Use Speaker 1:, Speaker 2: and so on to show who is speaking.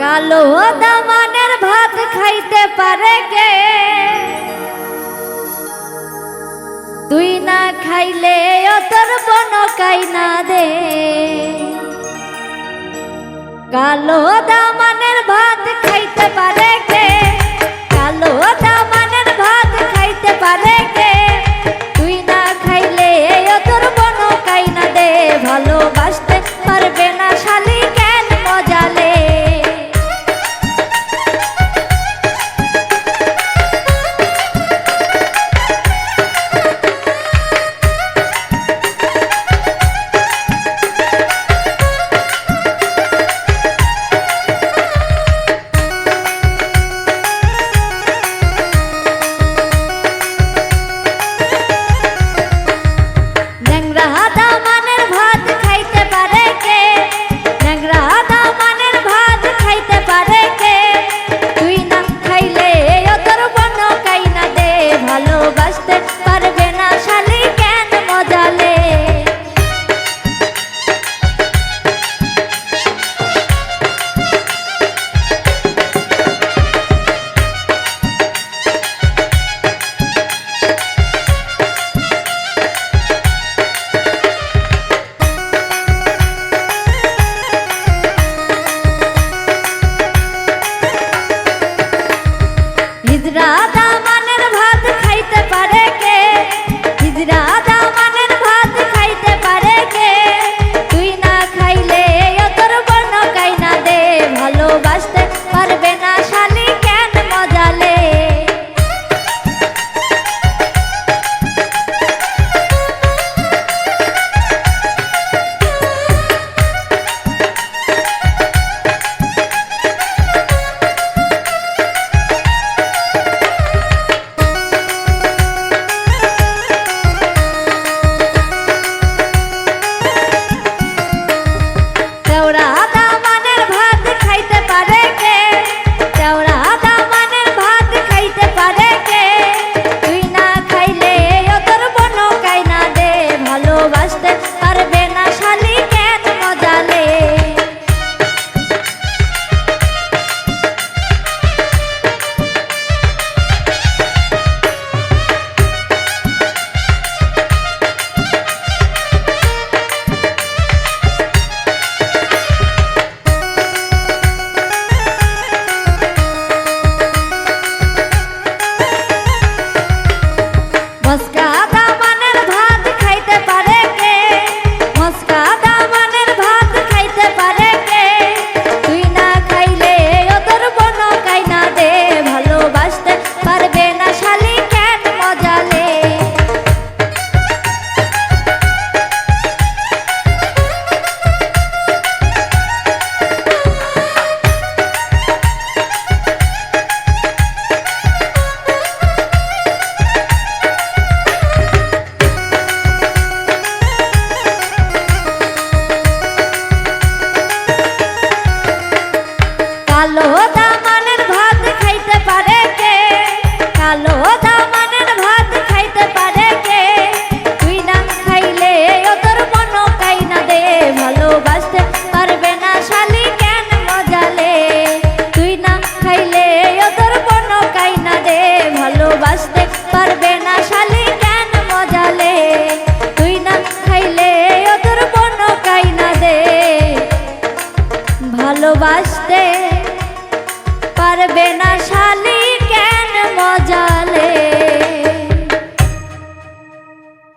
Speaker 1: কালো দামানের ভাত খাইতে পারে কে? তুই না খাইলে তোর বনকাই না দে। কালো দামানের ভাত খাইতে পারে রাধা